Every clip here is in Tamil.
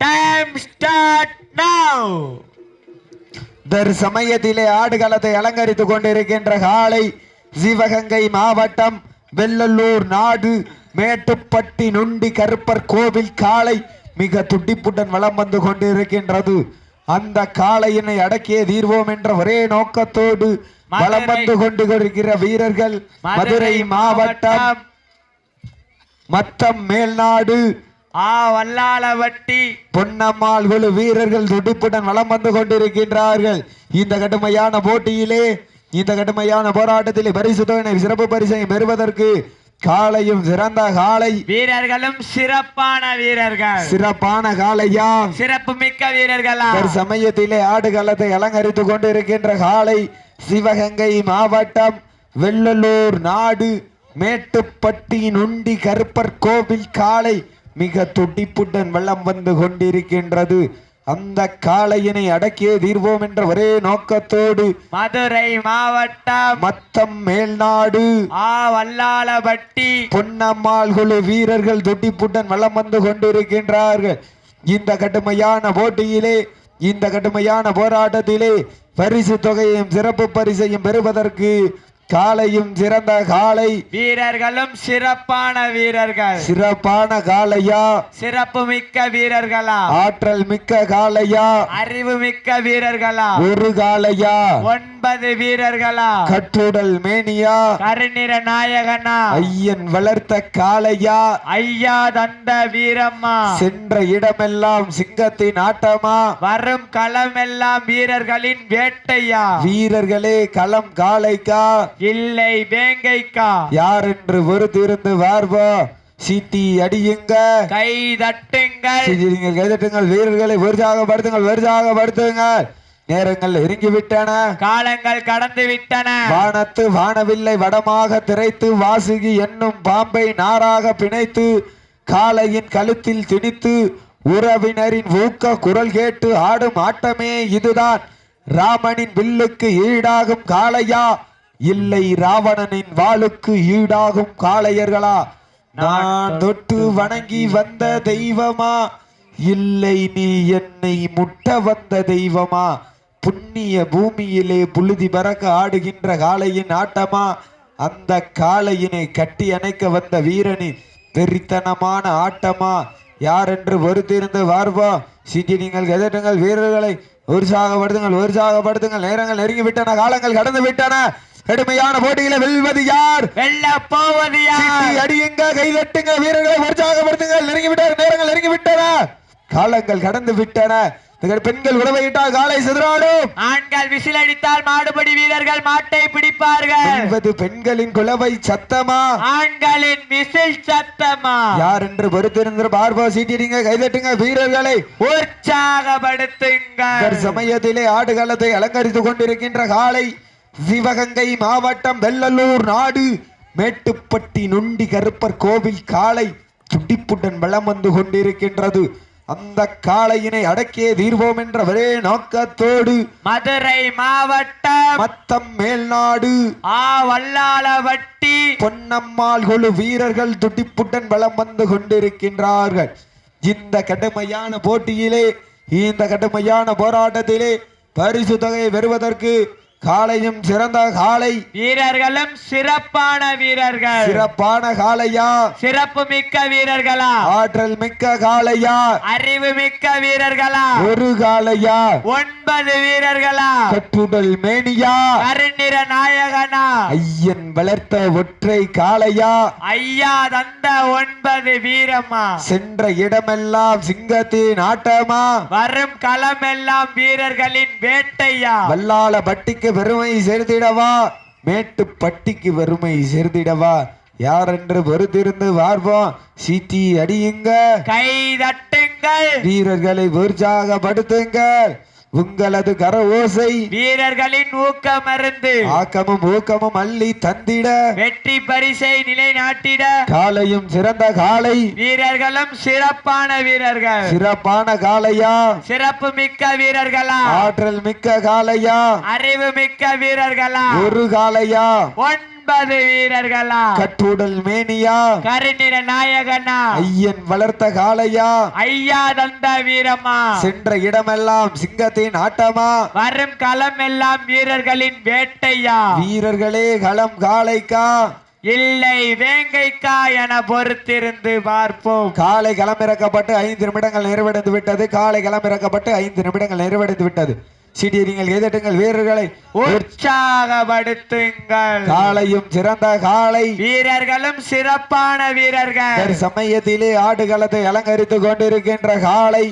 டைம் ஸ்டார்ட் நவ் தற்சமயத்திலே ஆடுகளத்தை அலங்கரித்துக் கொண்டிருக்கின்ற காலை சிவகங்கை மாவட்டம் வெள்ளலூர் நாடு மேட்டுப்பட்டி நுண்டி கருப்பர் கோவில் காளை மிக துடிப்புடன் வலம் வந்து கொண்டிருக்கின்றது. அந்த காளையினை அடக்கிய தீர்வோம் என்ற ஒரே நோக்கத்தோடு வலம் வந்து கொண்டு இருக்கிற வீரர்கள் மதுரை மாவட்டம். மத்தம் மேல்நாடு ஆ வல்லாளவட்டி பொன்னம்மாள் குழு வீரர்கள் துடிப்புடன் வலம் வந்து கொண்டிருக்கின்றார்கள். இந்த கடுமையான போட்டியிலே இந்த கடுமையான போராட்டத்திலே பரிசு தொகை சிறப்பு பரிசை பெறுவதற்கு காளையும் சிறந்த காளை வீரர்களும் சிறப்பான வீரர்கள். சிறப்பான காளையா சிறப்பு மிக்க வீரர்களா? சமயத்திலே ஆடுகளத்தை அலங்கரித்துக் கொண்டிருக்கின்ற காளை சிவகங்கை மாவட்டம் வெள்ளலூர் நாடு மேட்டுப்பட்டி நுண்டி கருப்பர் கோவில் காளை மிக துடிப்புடன் வெள்ளம் வந்து கொண்டிருக்கின்றது. அந்த காளையினை அடக்கியே தீர்வோம் என்ற ஒரே நோக்கத்தோடு மதுரை மாவட்டம் மத்தம் மேல்நாடு ஆ வல்லாளவட்டி பொன்னம்மாள் குழு வீரர்கள் துடிப்புடன் வலம் வந்து கொண்டிருக்கின்றார்கள். இந்த கடுமையான போட்டியிலே இந்த கடுமையான போராட்டத்திலே பரிசு தொகையையும் சிறப்பு பரிசையும் பெறுவதற்கு காளையும் சிறந்த காளை. வீரர்களும் சிறப்பான வீரர்கள். சிறப்பான காளையா? சிறப்பு மிக்க வீரர்களா? ஆற்றல் மிக்க காளையா? அறிவு மிக்க வீரர்களா? ஒரு காளையா? ஒன்பது வீரர்களா? கட்டுடல் மேனியா? கருநிற நாயகனா? ஐயன் வளர்த்த காளையா? ஐயா தந்த வீரம்மா? சென்ற இடமெல்லாம் சிங்கத்தின் ஆட்டமா? வரும் களமெல்லாம் வீரர்களின் வேட்டையா? வீரர்களே களம் காளைக்கா? இல்லை வேங்கைக்கா. யார் என்று பொறுத்திருந்து வார்வோ? சீட்டி அடியுங்க. கை தட்டுங்கள் நீங்கள் கைதட்டுங்கள். வீரர்களை உற்சாகப்படுத்துங்கள் உற்சாகப்படுத்துங்கள் நேரங்கள் நெருங்கி விட்டன காலங்கள் கடந்து விட்டன வானத்து வானவில்லை வடமாக திரைத்து வாசுகி என்னும் பாம்பை நாராக பிணைத்து காளையின் கழுத்தில் திணித்து உறவினரின் ஊக்க குரல் கேட்டு ஆடும் ஆட்டமே இதுதான். ராமனின் வில்லுக்கு ஈடாகும் காளையா? இல்லை ராவணனின் வாளுக்கு ஈடாகும் காளையர்களா? நான் தொட்டு வணங்கி வந்த தெய்வமா? இல்லை நீ என்னை முட்ட வந்த தெய்வமா? புண்ணிய பூமியிலே புழுதி பறக்க ஆடுகின்ற காளையின் ஆட்டமா? அந்த காளையினை கட்டி அணைக்க வந்த வீரனின் வெறித்தனமான ஆட்டமா? யார் என்று பொறுத்திருந்து வார்வோம் சிஜி நீங்கள் கதட்டுங்கள் வீரர்களை. உற்சாகப்படுத்துங்கள் உற்சாகப்படுத்துங்கள். நேரங்கள் நெருங்கி விட்டன காலங்கள் கடந்து விட்டன. கடுமையான போட்டியில வெல்வது யார்? வெல்ல போவது யார்? அடியுங்க கைதட்டுங்க வீரர்களை உற்சாகப்படுத்துங்கள். நெருங்கி விட்டார் நேரங்கள் நெருங்கி விட்டன காலங்கள் கடந்து விட்டன. பெண்கள் உறவையிட்டால் காலை சிதறாடும். ஆண்கள் விசில் அடித்தால் மாடுபடி வீரர்கள் மாட்டை பிடிப்பார்கள். பெண்களின் குலவை சத்தமா? ஆண்களின் விசில் சத்தமா? யார் என்று பொறுத்திருந்த பார்வோ சீட்டிடுங்க கைதட்டுங்க வீரர்களை உற்சாகப்படுத்துங்கள். சமயத்திலே ஆடுகளத்தை அலங்கரித்துக் கொண்டிருக்கின்ற காலை சிவகங்கை மாவட்டம் வெள்ளலூர் நாடு. மேட்டுப்பட்டி நுண்டி கருப்பர் கோவில் காளை துடிப்புடன் வலம் வந்து கொண்டிருக்கின்றது. அந்த காளையினை அடக்கியே தீர்வோம் என்ற ஒரே நோக்கத்தோடு மதுரை மாவட்டம் மத்தம் மேல்நாடு. ஆ வல்லாளவட்டி. பொன்னம்மாள் குழு வீரர்கள் துடிப்புடன் வலம் வந்து கொண்டிருக்கின்றார்கள். இந்த கடுமையான போட்டியிலே இந்த கடுமையான போராட்டத்திலே பரிசு தொகையை பெறுவதற்கு காளையும் சிறந்த காளை. வீரர்களும் சிறப்பான வீரர்கள். சிறப்பான காளையா? சிறப்பு மிக்க வீரர்களா? ஆற்றல் மிக்க காளையா? அறிவு மிக்க வீரர்களா? ஒரு காளையா? ஒன்பது வீரர்களா? கட்டுடல் மேனியா? கருநிற நாயகனா? ஐயன் வளர்த்த ஒற்றை காளையா? ஐயா தந்த ஒன்பது வீரம்மா சென்ற இடமெல்லாம் சிங்கத்தின் ஆட்டமா? வரும் களமெல்லாம் வீரர்களின் வேட்டையா? வல்லாள பட்டிக்கு பெருமை சேர்த்திடவா? மேட்டு பட்டிக்கு பெருமை சேர்த்திடவா? யார் என்று பொறுத்திருந்து பார்ப்போம் சீட்டி அடியுங்க கை தட்டுங்கள் வீரர்களை உற்சாகப்படுத்துங்கள். உங்களது கர ஓசை வீரர்களின் ஊக்கமருந்து ஆக்கமும் ஊக்கமும் அள்ளி தந்திட வெற்றி பரிசை நிலைநாட்டிட காலையும் சிறந்த காலை வீரர்களும் சிறப்பான வீரர்கள். சிறப்பான காளையா சிறப்பு மிக்க வீரர்களா? ஆற்றல் மிக்க காளையா அறிவு மிக்க வீரர்களா? ஒரு காளையா ஒன்பது ஒன்பது வீரர்களா? கட்டுடல் மேனியா? கருநிற நாயகனா? ஐயன் வளர்த்த காளையா? ஐயா தந்த வீரமா? சென்ற இடமெல்லாம் சிங்கத்தின் ஆட்டமா? வரும் களம் எல்லாம் வீரர்களின் வேட்டையா? வீரர்களே களம் காளைக்கா? இல்லை வேங்கைக்கா என பொறுத்திருந்து பார்ப்போம். காலை களமிறக்கப்பட்டு ஐந்து நிமிடங்கள் நிறைவடைந்து விட்டது காலை களமிறக்கப்பட்டு ஐந்து நிமிடங்கள் நிறைவடைந்து விட்டது சிடி நீங்கள் எதிர்ட்டுங்கள் வீரர்களை உற்சாகப்படுத்துங்கள். காலையும் சிறந்த காலை வீரர்களும் சிறப்பான வீரர்கள். சமயத்திலே ஆடுகளத்தை அலங்கரித்துக் கொண்டிருக்கின்ற காலை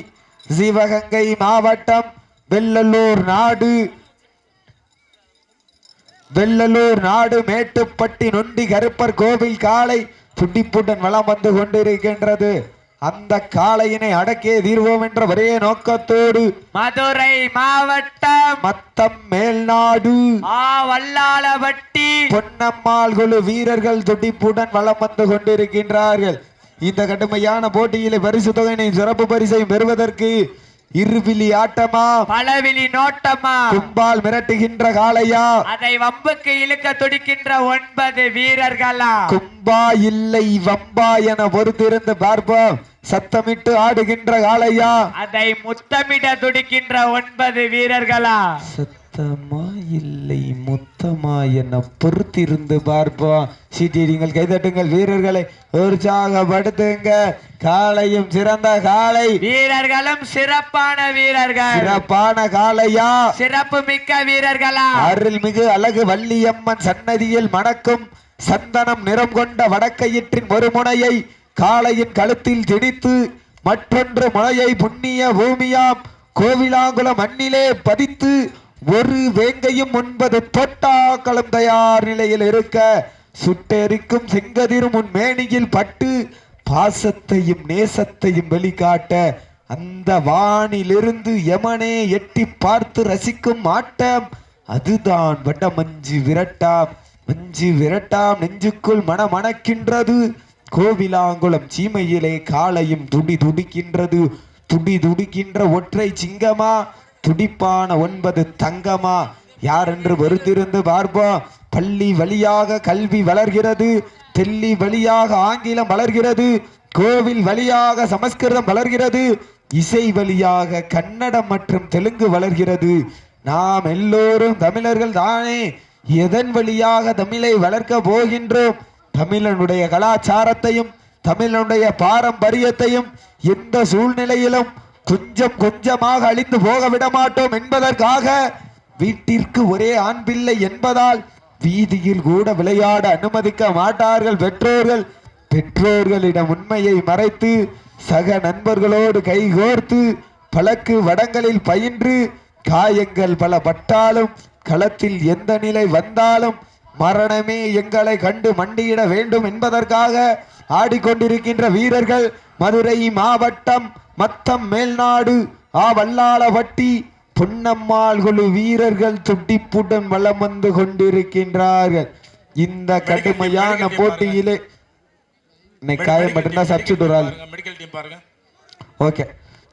சிவகங்கை மாவட்டம் வெள்ளலூர் நாடு. வெள்ளலூர் நாடு மேட்டுப்பட்டி நொண்டி கருப்பர் கோவில் காளை துடிப்புடன் வலம் வந்து கொண்டிருக்கின்றது. அந்த காளையினை அடக்கியே தீர்வோம் என்ற ஒரே நோக்கத்தோடு மதுரை மாவட்டம் மத்தம் மேல்நாடு ஆ வல்லாளவட்டி பொன்னம்மாள் குழு வீரர்கள் துடிப்புடன் வலம் வந்து கொண்டிருக்கின்றார்கள். இந்த கடுமையான போட்டியிலே பரிசு தொகையினை சிறப்பு பரிசையும் பெறுவதற்கு இருவிழி ஆட்டமா? பலவிழி நோட்டமா? கும்பால் மிரட்டுகின்ற காளையா? அதை வம்புக்கு இழுக்க துடிக்கின்ற ஒன்பது வீரர்களா? கும்பா இல்லை வம்பா என பொறுத்திருந்து பார்ப்போம் சத்தமிட்டு ஆடுகின்ற காளையா? அதை முத்தமிட துடிக்கின்ற ஒன்பது வீரர்களா? சத்தமா இல்லை முத்தமா என பொறுத்திருந்து பார்ப்போம். சீட்டிடுங்கள் கைதட்டுங்கள் வீரர்களை. உற்சாகப்படுத்துங்க. காளையும் சிறந்த காளை. வீரர்களும் சிறப்பான வீரர்கள். சிறப்பான காளையா? சிறப்பு மிக்க வீரர்களா? அருள்மிகு அழகு வள்ளியம்மன் சன்னதியில் மணக்கும் சந்தனம் நிறம் கொண்ட வடக்கையிற்றின் ஒரு முனையை காளையின் கழுத்தில் திணித்து மற்றொன்று முனையை புண்ணிய பூமியாம் கோவிலாங்குளம் மண்ணிலே பதித்து ஒரு வேங்கையும் ஒன்பது தொட்டாக்களும் தயார் நிலையில் இருக்க சுட்டெரிக்கும் செங்கதிரும் உன் மேனியில் பட்டு பாசத்தையும் நேசத்தையும் வெளிக்காட்ட அந்த வானிலிருந்து யமனே எட்டி பார்த்து ரசிக்கும் ஆட்டம் அதுதான் வட மஞ்சு விரட்டாம். மஞ்சு விரட்டாம் நெஞ்சுக்குள் மனமணக்கின்றது கோவிலாங்குளம் சீமையிலே காளையும் துடி துடிக்கின்றது துடி துடிக்கின்ற ஒற்றை சிங்கமா? துடிப்பான ஒன்பது தங்கமா? யார் என்று பொறுத்திருந்து பார்ப்போம். பள்ளி வழியாக கல்வி வளர்கிறது. தெல்லி வழியாக ஆங்கிலம் வளர்கிறது. கோவில் வழியாக சமஸ்கிருதம் வளர்கிறது. இசை வழியாக கன்னடம் மற்றும் தெலுங்கு வளர்கிறது. நாம் எல்லோரும் தமிழர்கள் தானே. எதன் வழியாக தமிழை வளர்க்க போகின்றோம்? தமிழனுடைய கலாச்சாரத்தையும் தமிழனுடைய பாரம்பரியத்தையும் எந்த சூழ்நிலையிலும் கொஞ்சம் கொஞ்சமாக அழிந்து போக விடமாட்டோம் என்பதற்காக வீட்டிற்கு ஒரே ஆண் பிள்ளை என்பதால் வீதியில் கூட விளையாட அனுமதிக்க மாட்டார்கள் பெற்றோர்கள். பெற்றோர்களிடம் உண்மையை மறைத்து சக நண்பர்களோடு கைகோர்த்து பழக்கு வடங்களில் பயின்று காயங்கள் பல பட்டாலும் களத்தில் எந்த நிலை வந்தாலும் மரணமே எங்களை கண்டு மண்டியிட வேண்டும் என்பதற்காக ஆடிக்கொண்டிருக்கின்ற வீரர்கள் மதுரை மாவட்டம் மத்தம் மேல்நாடு ஆ வல்லாளவட்டி பொன்னம்மாள் குழு வீரர்கள் துட்டிப்புடன் வலம் வந்து கொண்டிருக்கின்றார்கள். இந்த கடுமையான போட்டியிலே இன்னைக்கு காயம் மட்டும்தான் சப்ஸ்டியூட் ஒரு ஆள் மெடிக்கல் டீம் பாருங்க. ஓகே.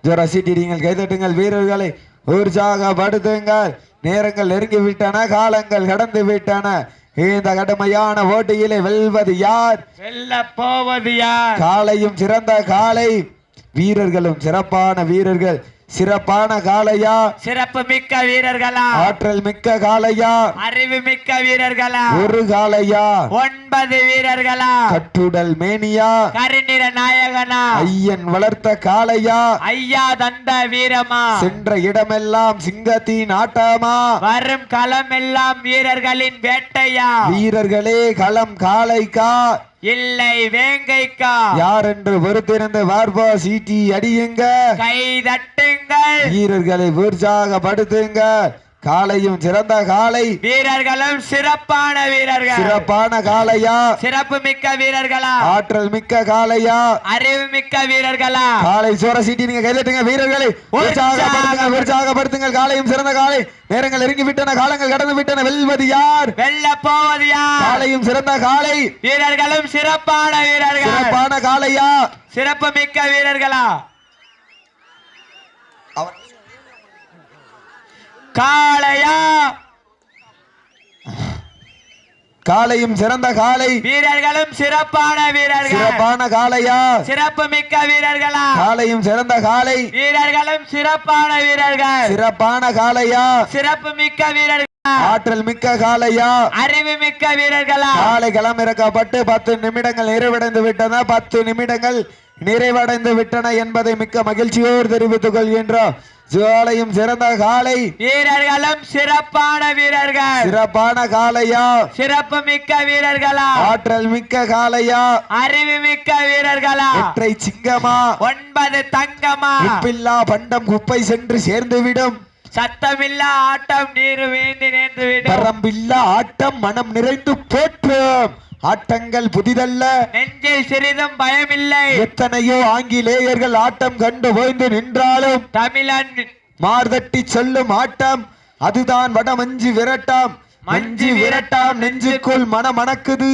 ஜோரா சீட்டிடுங்கள் கைதட்டுங்கள் வீரர்களை. உற்சாகப்படுத்துங்கள் நேரங்கள் நெருங்கி விட்டன காலங்கள் கடந்து விட்டன இந்த கடுமையான போட்டியிலே வெல்வது யார்? வெல்ல போவது யார்? காளையும் சிறந்த காளை. வீரர்களும் சிறப்பான வீரர்கள். சிறப்பான காளையா? சிறப்பு மிக்க வீரர்களா? ஆற்றல் மிக்க காளையா? அறிவு மிக்க வீரர்களா? ஒரு காளையா? ஒன்பது வீரர்களா? கட்டுடல் மேனியா? கருநிற நாயகனா? ஐயன் வளர்த்த காளையா? ஐயா தந்த வீரமா? சென்ற இடமெல்லாம் சிங்கத்தின் ஆட்டமா? வரும் களம் எல்லாம் வீரர்களின் வேட்டையா? வீரர்களே களம் காளைக்கா? இல்லை வேங்கைக்கா. யார் என்று பொறுத்திருந்து வார்பா சீட்டி அடியுங்க? கை தட்டுங்கள். வீரர்களை உற்சாகப்படுத்துங்க. காளையும் சிறந்த காளை வீரர்களும் சிறப்பான வீரர்கள். சிறப்பான காளையா சிறப்பு மிக்க வீரர்களா? ஆற்றல் மிக்க காளையா அறிவு மிக்க வீரர்களா? காலை சோர சீட்டி நீங்க கைதட்டுங்க வீரர்களை. உற்சாகப்படுத்துங்க உற்சாகப்படுத்துங்க காலையும் சிறந்த காளை நேரங்கள் நெருங்கி விட்டன காலங்கள் கடந்து விட்டன. வெல்வது யார்? வெல்ல போவது யார்? காலையும் சிறந்த காளை வீரர்களும் சிறப்பான வீரர்கள். சிறப்பான காளையா சிறப்பு மிக்க வீரர்களா? காளையா? காலையும் சிறந்த காலை வீரர்களும் சிறப்பான வீரர்கள். சிறப்பான காளையா? சிறப்பு மிக்க வீரர்களா? காலையும் சிறந்த காலை வீரர்களும் சிறப்பான வீரர்கள். சிறப்பான காளையா? சிறப்பு மிக்க வீரர்கள்? ஆற்றல் மிக்க காளையா? அறிவு மிக்க வீரர்களா? காலை களமிறக்கப்பட்டு பத்து நிமிடங்கள் நிறைவடைந்து விட்டன. பத்து நிமிடங்கள் நிறைவடைந்து விட்டன என்பதை மிக்க மகிழ்ச்சியோடு தெரிவித்துக் கொள்கின்றோம். ஜுவாலையும் சிறந்த காலை. வீரர்களும் சிறப்பான வீரர்கள். சிறப்பான காளையா சிறப்பு மிக்க வீரர்களா? ஆற்றல் மிக்க காளையா அறிவு மிக்க வீரர்களா? ஒற்றை சிங்கமா? ஒன்பது தங்கமா? உப்பில்லா பண்டம் குப்பை சென்று சேர்ந்துவிடும். சத்தமில்லா ஆட்டம் நீர் வீழ்ந்து நேர்ந்து விடும். பரம்பில்லா ஆட்டம் மனம் நிறைந்து போற்றும். ஆட்டங்கள் புதிதல்ல. நெஞ்சில் சிறிதும் பயமில்லை. எத்தனையோ ஆங்கிலேயர்கள் ஆட்டம் கண்டு ஓய்ந்து நின்றாலும் தமிழன் மார்தட்டி சொல்லும் ஆட்டம் அதுதான் வடமஞ்சு விரட்டாம். மஞ்சு விரட்டாம் நெஞ்சுக்குள் மனமணக்குது.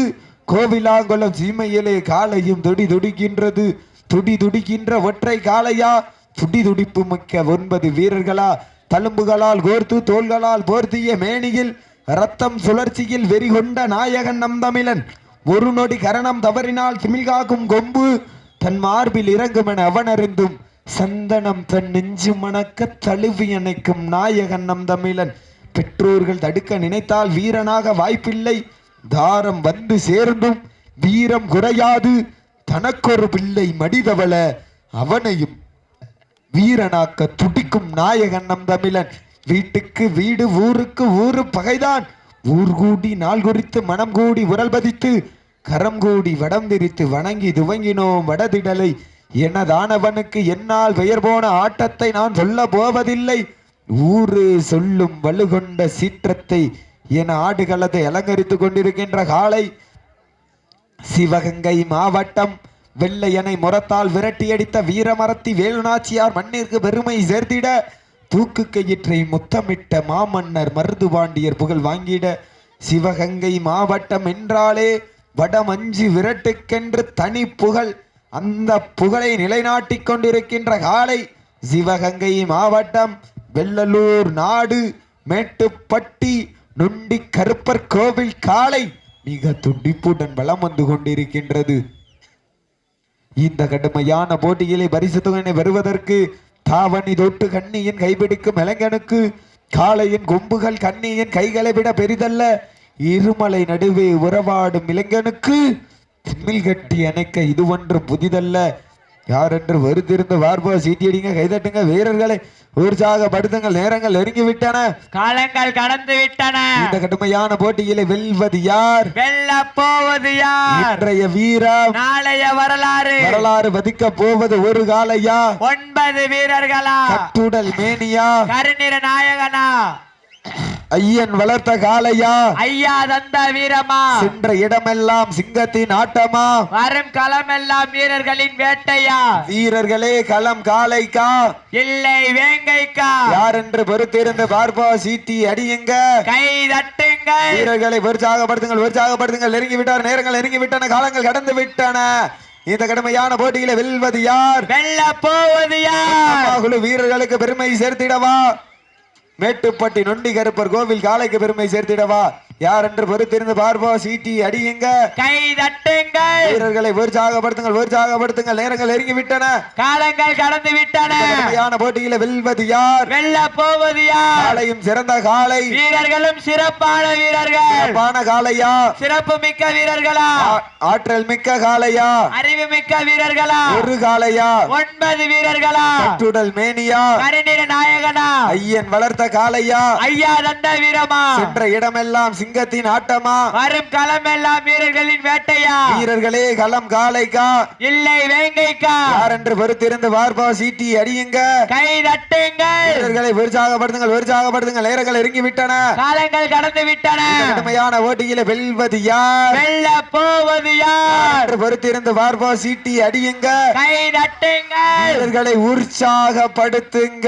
கோவிலாங்குளம் சீமையிலே காலையும் துடி துடிக்கின்றது. துடி துடிக்கின்ற ஒற்றை காளையா? துடி துடிப்பு மிக்க ஒன்பது வீரர்களா? தழும்புகளால் கோர்த்து தோள்களால் போர்த்திய மேனியில் ரத்தம் சுழற்சியில் வெறிகொண்ட நாயகன் நம் தமிழன். ஒரு நொடி கரணம் தவறினால் திமிழ்காக்கும் கொம்பு தன் மார்பில் இறங்கும் என அவன் அறிந்தும் சந்தனம் தன் நெஞ்சு மணக்க தழுவி அணைக்கும் நாயகன் நம் தமிழன். பெற்றோர்கள் தடுக்க நினைத்தால் வீரனாக வாய்ப்பில்லை. தாரம் வந்து சேர்ந்தும் வீரம் குறையாது. தனக்கொரு பிள்ளை மடிதவள அவனையும் வீரனாக்க துடிக்கும் நாயகன் நம் தமிழன். வீட்டுக்கு வீடு ஊருக்கு ஊரு பகைதான். ஊர் கூடி நாள் குறித்து மனம் கூடி உரல் பதித்து கரம் கூடி வடம் விரித்து வணங்கி துவங்கினோம் வடதிடலை. எனதானவனுக்கு என்னால் பெயர் போன ஆட்டத்தை நான் சொல்ல போவதில்லை. ஊரு சொல்லும் வலுகொண்ட சீற்றத்தை என ஆடுகளத்தை அலங்கரித்துக் கொண்டிருக்கின்ற காலை சிவகங்கை மாவட்டம் வெள்ளையனை முரத்தால் விரட்டியடித்த வீரமரத்தி வேலுநாச்சியார் மண்ணிற்கு பெருமை சேர்த்திட தூக்கு கயிற்றை முத்தமிட்ட மாமன்னர் மருதுபாண்டியர் புகழ் வாங்கிட சிவகங்கை மாவட்டம் என்றாலே வடமஞ்சு விரட்டுக்கென்று தனி புகழ். அந்த புகழை நிலைநாட்டிக் கொண்டிருக்கின்ற காலை சிவகங்கை மாவட்டம் வெள்ளலூர் நாடு மேட்டுப்பட்டி நுண்டி கருப்பர் கோவில் காலை மிக துண்டிப்புடன் வளம் வந்து கொண்டிருக்கின்றது. இந்த கடுமையான போட்டியிலே பரிசு தொகையினை வருவதற்கு தாவணி தொட்டு கண்ணியின் கைபிடிக்கும் இளைஞனுக்கு காளையின் கொம்புகள் கண்ணியின் கைகளை விட பெரிதல்ல. இருமலை நடுவே உறவாடும் இளைஞனுக்கு திமில் கட்டி அணைக்க இது ஒன்று புதிதல்ல. யாரென்று வருத்திருந்து வார்போ சீட்டியடிங்க கைதட்டுங்க வீரர்களை உற்சாகப்படுத்துங்கள் நேரங்கள் நெருங்கி விட்டன காலங்கள் கடந்து விட்டன. இந்த கடுமையான போட்டியிலே வெல்வது யார்? வெல்ல போவது யார்? இன்றைய வீரம் நாளைய வரலாறு. வரலாறு வதிக்க போவது ஒரு காலையா ஒன்பது வீரர்களா? கட்டுடல் மேனியா? கருநிற நாயகனா? ஐயன் வளர்த்த காளையா? ஐயா தந்த வீரமா? சென்ற இடமெல்லாம் சிங்கத்தின் ஆட்டமா? வரும் களமெல்லாம் வீரர்களின் வேட்டையா? வீரர்களே களம் காளைக்கா? இல்லை வேங்கைக்கா? யார் என்று பொறுத்திருந்து பார்ப்போ சீட்டி அடியுங்க. கை தட்டுங்கள். வீரர்களை உற்சாகப்படுத்துங்கள் உற்சாகப்படுத்துங்கள் நெருங்கி விட்டார் நேரங்கள் நெருங்கி விட்டன காலங்கள் கடந்து விட்டன இந்த கடுமையான போட்டியில வெல்வது யார்? வெல்ல போவது யார்? வீரர்களுக்கு பெருமை சேர்த்திடவா? மேட்டுப்பட்டி நொண்டி கருப்பர் கோவில் காலைக்கு பெருமை சேர்த்திடவா? யார் என்று பொறுத்திருந்து பார்ப்போ சீட்டி அடியுங்க. கை தட்டுங்கள். வீரர்களை உற்சாகப்படுத்துங்கள் உற்சாகப்படுத்துங்கள் நேரங்கள் நெருங்கி விட்டன காலங்கள் கடந்து விட்டன கடுமையான போட்டியில வெல்வது யார்? வெல்ல போவது யார்? காளையும் சிறந்த காளை. வீரர்களும் சிறப்பான வீரர்கள். சிறப்பான காளையா? சிறப்பு மிக்க வீரர்களா? ஆற்றல் மிக்க காளையா? அறிவு மிக்க வீரர்களா? ஒரு காளையா? ஒன்பது வீரர்களா? கட்டுடல் மேனியா? கருநிற நாயகனா? ஐயன் வளர்த்த காளையா? ஐயா தந்த வீரமா? சென்ற இடமெல்லாம் சிங்கத்தின் ஆட்டமா? வரும் களமெல்லாம் வீரர்களின் வேட்டையா? வீரர்களே களம் காளைக்கா இல்லை வேங்கைக்கா? யார் என்று பொறுத்திருந்து பார்ப்போ சீட்டி அடியுங்க? கை தட்டுங்கள். வீரர்களை உற்சாகப்படுத்துங்கள் உற்சாகப்படுத்துங்கள் நேரங்கள் நெருங்கி விட்டன காலங்கள் கடந்து விட்டன கடுமையான போட்டியில வெல்வது யார்? வெல்ல போவது யார்? என்று பொறுத்திருந்து பார்ப்போ சீட்டி அடியுங்க? கை தட்டுங்கள். வீரர்களை உற்சாகப்படுத்துங்க.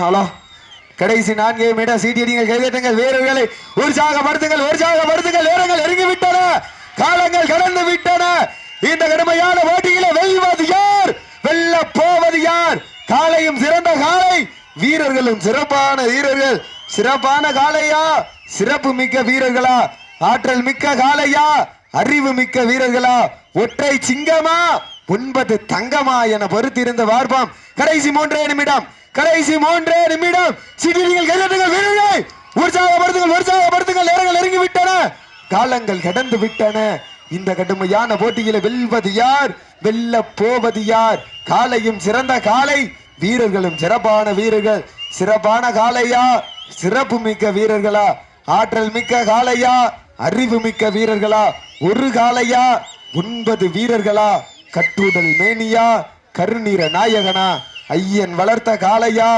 ஹலோ. கடைசி நான்கு மீட்டர் சீட்டியடிங்கள் கைதட்டுங்கள் வீரர்களை உற்சாகப்படுத்துங்கள் உற்சாகப்படுத்துங்கள் வீரர்கள் இறங்கிவிட்டன காலங்கள் கடந்து விட்டன. இந்த கடுமையான போட்டியில வெல்வது யார்? வெல்ல போவது யார்? காலையும் சிறந்த காலை வீரர்களும் சிறப்பான வீரர்கள். சிறப்பான காலையா சிறப்பு மிக்க வீரர்களா? ஆற்றல் மிக்க காலையா அறிவு மிக்க வீரர்களா? ஒற்றை சிங்கமா? ஒன்பது தங்கமா என பொறுத்திருந்த வார்ப்பாம். கடைசி மூன்றே நிமிடம். கடைசி மூன்றே நிமிடம் சிட்டிகள் கைதட்டுங்கள் வீரர்கள். உற்சாகப்படுத்துங்கள் உற்சாகப்படுத்துங்கள். நேரங்கள் நெருங்கி விட்டன காலங்கள் கடந்து விட்டன இந்த கடுமையான போட்டியில வெல்வது யார்? வெல்ல போவது யார்? காலையும் சிறந்த காலை வீரர்களும் சிறப்பான வீரர்கள். சிறப்பான காலையா? சிறப்பு மிக்க வீரர்களா? ஆற்றல் மிக்க காலையா? அறிவு மிக்க வீரர்களா? ஒரு காலையா? ஒன்பது வீரர்களா? கட்டுடல் மேனியா? கருநீர நாயகனா? ஐயன் வளர்த்த காளையா?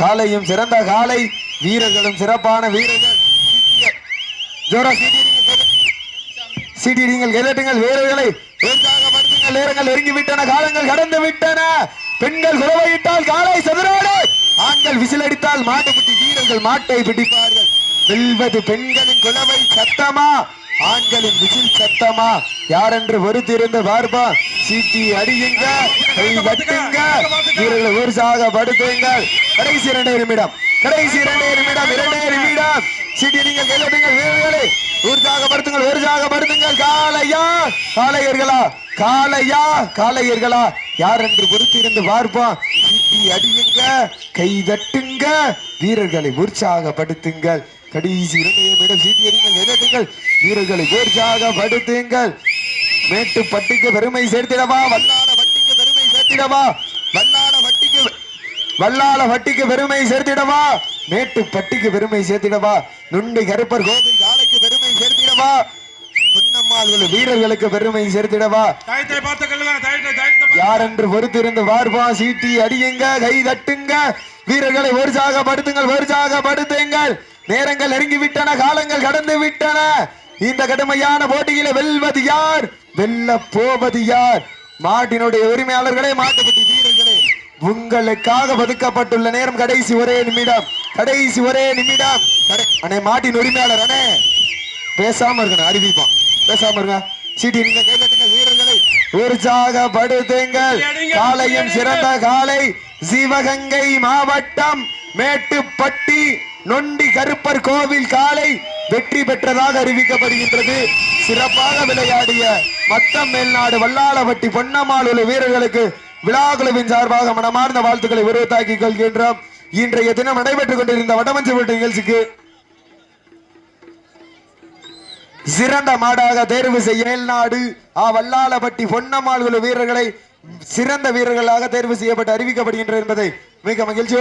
காளையும் சிறந்த காளை வீரர்களும் சிறப்பான வீரர்கள். ஜோரா சீட்டிடுங்கள் சீட்டிடுங்கள் வீரர்களை. நேரங்கள் நெருங்கி விட்டன காலங்கள் கடந்து விட்டன பெண்கள் குறவையிட்டால் காலை சதுரோடு. ஆண்கள் விசிலடித்தால் மாட்டுப்பிட்டி வீரர்கள் மாட்டை பிடிப்பார்கள். வெல்வது பெண்களின் குலவை சத்தமா? ஆண்களின் விசில் சத்தமா? யாரென்று பொறுத்திருந்து பார்ப்பா? சீட்டி அடியுங்க கை தட்டுங்க வீரர்களை உற்சாகப்படுத்துங்கள் கடைசி இரண்டே நிமிடம். கடைசி இரண்டே நிமிடம் இரண்டே நிமிடம். சீட்டி நீங்கள் கைதட்டுங்கள் வீரர்களை உற்சாகப்படுத்துங்கள் உற்சாகப்படுத்துங்கள் காளையா காளையர்களா காளையா காளையர்களா. யார் என்று பொறுத்திருந்து பார்ப்போம் சீட்டி அடியுங்க கை தட்டுங்க. வீரர்களை உற்சாகப்படுத்துங்கள் கடைசி இரண்டு நிமிடம் சீட்டி அடிங்கள் கைதட்டுங்கள் வீரர்களை உற்சாகப்படுத்துங்கள் மேட்டு பட்டிக்கு பெருமை சேர்த்திடவா? வல்லாள பட்டிக்கு பெருமை சேர்த்திடவா? வல்லாள பட்டிக்கு வல்லாள வட்டிக்கு பெருமை சேர்த்திடவா? மேட்டு பட்டிக்கு பெருமை சேர்த்திடவா? நுண்டி கருப்பர் கோவில் காலைக்கு பெருமை சேர்த்திடவா? புன்னம்மாள்கள் வீரர்களுக்கு பெருமை சேர்த்திடவா? யார் என்று பொறுத்திருந்து பார்ப்பா சீட்டி அடியுங்க கை தட்டுங்க. வீரர்களை உற்சாகப்படுத்துங்கள் உற்சாகப்படுத்துங்கள் நேரங்கள் நெருங்கி விட்டன காலங்கள் கடந்து விட்டன இந்த கடுமையான போட்டியில வெல்வது யார்? வெல்ல போவது யார்? மாட்டினுடைய உரிமையாளர்களே மாட்டுப்பட்டி வீரர்களே உங்களுக்காக ஒதுக்கப்பட்டுள்ள நேரம் கடைசி ஒரே நிமிடம். கடைசி ஒரே நிமிடம். அண்ணே மாட்டின் உரிமையாளர் அண்ணே. பேசாம இருக்கணும் அறிவிப்பான் பேசாம இருங்க. சீட்டி நீங்க கைதட்டுங்க வீரர்களை. உற்சாகப்படுத்துங்கள். காலையும் சிறந்த காலை. சிவகங்கை மாவட்டம் மேட்டுப்பட்டி நொண்டி கருப்பர் கோவில் காலை வெற்றி பெற்றதாக அறிவிக்கப்படுகின்றது. சிறப்பாக விளையாடிய மத்தம் மேல்நாடு வல்லாளப்பட்டி பொன்னம்மாள் உள்ள வீரர்களுக்கு விழாக்குழுவின் சார்பாக மனமார்ந்த வாழ்த்துக்களை உருவத்தாக்கிக் கொள்கின்றோம். இன்றைய தினம் நடைபெற்றுக் கொண்டிருந்த வடமஞ்சு வீட்டு நிகழ்ச்சிக்கு சிறந்த மாடாக தேர்வு செய்ய மேல்நாடு ஆ வல்லாளப்பட்டி பொன்னம்மாள் குழு வீரர்களை சிறந்த வீரர்களாக தேர்வு செய்யப்பட்டு அறிவிக்கப்படுகின்ற என்பதை மிக மகிழ்ச்சி.